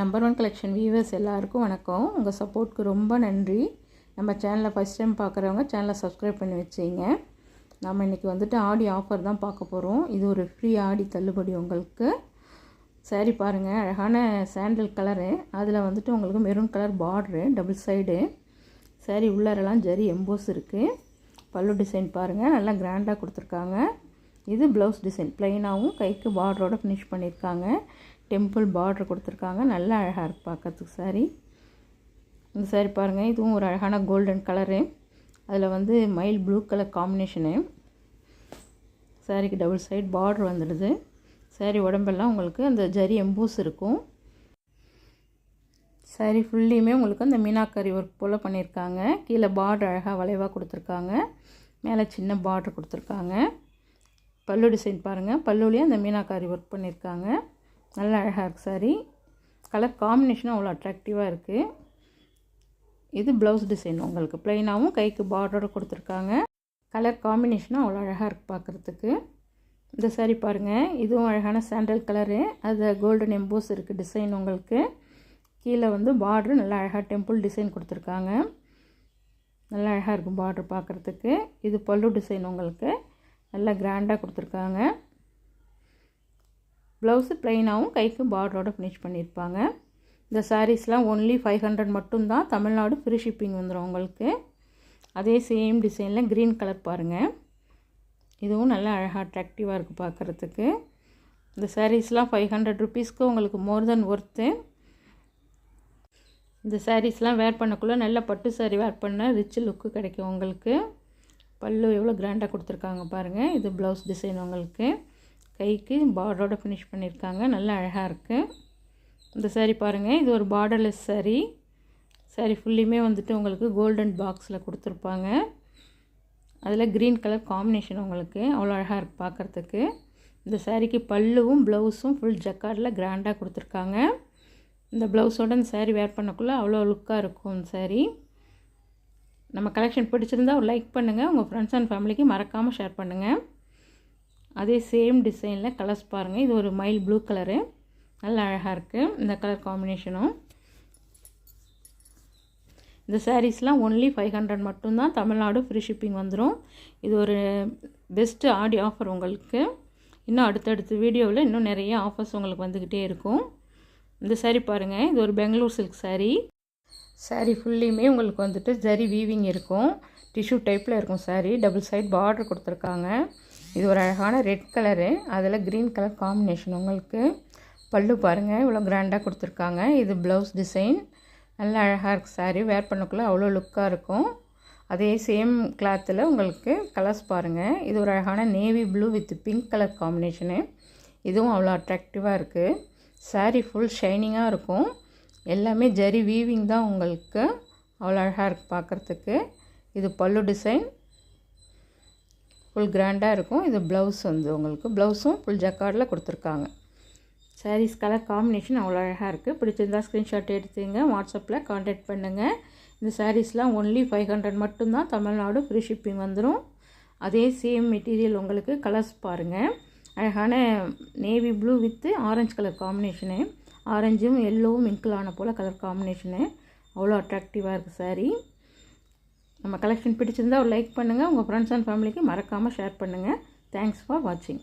Number one collection viewers எல்லாருக்கும் வணக்கம். உங்கள் சப்போர்ட்க்கு ரொம்ப நன்றி. நம்ம சேனலை ஃபஸ்ட் டைம் பார்க்குறவங்க சேனலை சப்ஸ்கிரைப் பண்ணி வச்சிங்க. நம்ம இன்றைக்கி வந்துட்டு ஆடி ஆஃபர் தான் பார்க்க போகிறோம் இது ஒரு ஃப்ரீ ஆடி தள்ளுபடி உங்களுக்கு. சாரி பாருங்கள் அழகான சாண்டில் கலரு அதில் வந்துட்டு உங்களுக்கு maroon colour border double side sari உள்ளாரெல்லாம் zari emboss இருக்குது பல்லு டிசைன் பாருங்கள் நல்லா கிராண்டாக கொடுத்துருக்காங்க. இது ப்ளவுஸ் டிசைன் ப்ளைனாகவும் கைக்கு பார்டரோட ஃபினிஷ் பண்ணியிருக்காங்க டெம்பிள் பார்டர் கொடுத்துருக்காங்க. நல்லா அழகாக இருக்குது பார்க்கறதுக்கு சாரி இந்த சாரி பாருங்கள் இதுவும் ஒரு அழகான கோல்டன் கலரு அதில் வந்து மைல் ப்ளூ கலர் காம்பினேஷனு சாரிக்கு டபுள் சைட் பார்டர் வந்துடுது. சாரி உடம்பெல்லாம் உங்களுக்கு அந்த ஜரி எம்பூஸ் இருக்கும். சாரி ஃபுல்லியுமே உங்களுக்கு அந்த மீனாக்கரி ஒர்க் போல் பண்ணியிருக்காங்க கீழே பார்டர் அழகாக வளைவாக கொடுத்துருக்காங்க. மேலே சின்ன பார்டர் கொடுத்துருக்காங்க. பல்லு டிசைன் பாருங்கள் பல்லுலேயும் அந்த மீனாக்காரி ஒர்க் பண்ணியிருக்காங்க நல்லா அழகாக இருக்குது சாரி கலர் காம்பினேஷனும் அவ்வளோ அட்ராக்டிவாக இருக்குது இது ப்ளவுஸ் டிசைன் உங்களுக்கு. ப்ளைனாகவும் கைக்கு பார்டரோட கொடுத்துருக்காங்க. கலர் காம்பினேஷனும் அவ்வளோ அழகாக இருக்குது பார்க்குறதுக்கு இந்த சாரி பாருங்கள் இதுவும் அழகான சாண்டல் கலரு அது கோல்டன் எம்போஸ் இருக்குது டிசைன் உங்களுக்கு. கீழே வந்து பார்ட்ரு நல்லா அழகாக டெம்பிள் டிசைன் கொடுத்துருக்காங்க. நல்லா அழகாக இருக்கும் பார்ட்ரு பார்க்குறதுக்கு இது பல்லு டிசைன் உங்களுக்கு. நல்லா கிராண்டாக கொடுத்துருக்காங்க. ப்ளவுஸு ப்ளைனாகவும் கைக்கு பார்டரோடு ஃபினிஷ் பண்ணியிருப்பாங்க. இந்த சாரீஸ்லாம் ஒன்லி ஃபைவ் ஹண்ட்ரட் மட்டும்தான். தமிழ்நாடு ஃப்ரீ ஷிப்பிங் வந்துடும் உங்களுக்கு. அதே சேம் டிசைனில் க்ரீன் கலர் பாருங்கள் இதுவும் நல்லா அழகாக அட்ராக்டிவாக இருக்குது பார்க்குறதுக்கு இந்த சாரீஸ்லாம் ஃபைவ் ஹண்ட்ரட் ருபீஸ்க்கு உங்களுக்கு மோர் தென் ஒர்த்து இந்த சாரீஸ்லாம் வேர் பண்ணக்குள்ளே நல்ல பட்டு சாரீ வேர் பண்ண ரிச் லுக்கு கிடைக்கும் உங்களுக்கு. பல்லு எவ்வளோ கிராண்டாக கொடுத்துருக்காங்க பாருங்கள் இது ப்ளவுஸ் டிசைன் உங்களுக்கு. கைக்கு பார்டரோட ஃபினிஷ் பண்ணியிருக்காங்க. நல்லா அழகாக இருக்குது இந்த சாரீ பாருங்கள் இது ஒரு பார்டர்லெஸ் சாரீ சாரீ ஃபுல்லியுமே வந்துட்டு உங்களுக்கு கோல்டன் பாக்ஸில் கொடுத்துருப்பாங்க. அதில் க்ரீன் கலர் காம்பினேஷன் உங்களுக்கு. அவ்வளோ அழகாக இருக்குது பார்க்குறதுக்கு இந்த சாரீக்கு பல்லுவும் ப்ளவுஸும் ஃபுல் ஜக்கார்டில் கிராண்டாக கொடுத்துருக்காங்க. இந்த ப்ளவுஸோட இந்த சாரீ வேர் பண்ணக்குள்ளே அவ்வளோ லுக்காக இருக்கும் இந்த சாரீ நம்ம கலெக்ஷன் பிடிச்சிருந்தா ஒரு லைக் பண்ணுங்கள் உங்கள் ஃப்ரெண்ட்ஸ் அண்ட் ஃபேமிலிக்கு மறக்காமல் ஷேர் பண்ணுங்கள் அதே சேம் டிசைனில் கலர்ஸ் பாருங்கள் இது ஒரு மைல் ப்ளூ கலரு நல்ல அழகாக இருக்குது இந்த கலர் காம்பினேஷனும் இந்த சாரீஸ்லாம் ஒன்லி ஃபைவ் ஹண்ட்ரட் மட்டும்தான் தமிழ்நாடு ஃப்ரீ ஷிப்பிங் வந்துடும் இது ஒரு பெஸ்ட்டு ஆடி ஆஃபர் உங்களுக்கு. இன்னும் அடுத்தடுத்த வீடியோவில் இன்னும் நிறைய ஆஃபர்ஸ் உங்களுக்கு வந்துக்கிட்டே இருக்கும். இந்த சாரீ பாருங்கள் இது ஒரு பெங்களூர் சில்க் சாரீ சாரீ ஃபுல்லியுமே உங்களுக்கு வந்துட்டு ஜரி வீவிங் இருக்கும். டிஷ்யூ டைப்பில் இருக்கும் சாரீ டபுள் சைட் பார்டர் கொடுத்துருக்காங்க. இது ஒரு அழகான ரெட் கலரு. அதில் க்ரீன் கலர் காம்பினேஷன். உங்களுக்கு பல்லு பாருங்கள் இவ்வளோ கிராண்டாக கொடுத்துருக்காங்க. இது ப்ளவுஸ் டிசைன். நல்ல அழகாக இருக்குது சாரீ வேர் பண்ணக்குள்ளே அவ்வளோ லுக்காக இருக்கும். அதே சேம் கிளாத்தில் உங்களுக்கு கலர்ஸ் பாருங்கள் இது ஒரு அழகான navy blue with pink colour combination இதுவும் அவ்வளோ அட்ராக்டிவாக இருக்குது சாரீ ஃபுல் ஷைனிங்காக இருக்கும். எல்லாமே ஜரி வீவிங் தான் உங்களுக்கு அவ்வளோ அழகாக இருக்குது பார்க்குறதுக்கு இது பல்லு டிசைன் ஃபுல் கிராண்டாக இருக்கும். இது ப்ளவுஸ் வந்து உங்களுக்கு ப்ளவுஸும் ஃபுல் ஜக்கார்டில் கொடுத்துருக்காங்க. சாரீஸ் கலர் காம்பினேஷன் அவ்வளோ அழகாக இருக்குது பிடிச்சிருந்தா ஸ்க்ரீன்ஷாட் எடுத்துங்க. வாட்ஸ்அப்பில் காண்டாக்ட் பண்ணுங்கள் இந்த சாரீஸ்லாம் ஒன்லி ஃபைவ் ஹண்ட்ரட் மட்டும்தான். தமிழ்நாடு ஃப்ரீ ஷிப்பிங் வந்துடும் அதே சேம் மெட்டீரியல் உங்களுக்கு கலர்ஸ் பாருங்கள் அழகான navy blue with orange colour combination ஆரஞ்சும் எல்லோவும் மிங்கிளான போல் கலர் காம்பினேஷனு அவ்வளோ அட்ராக்டிவாக இருக்குது சாரீ நம்ம கலெக்ஷன் பிடிச்சிருந்தால் ஒரு லைக் பண்ணுங்கள் உங்கள் ஃப்ரெண்ட்ஸ் அண்ட் ஃபேமிலிக்கு மறக்காமல் ஷேர் பண்ணுங்கள் தேங்க்ஸ் ஃபார் வாட்சிங்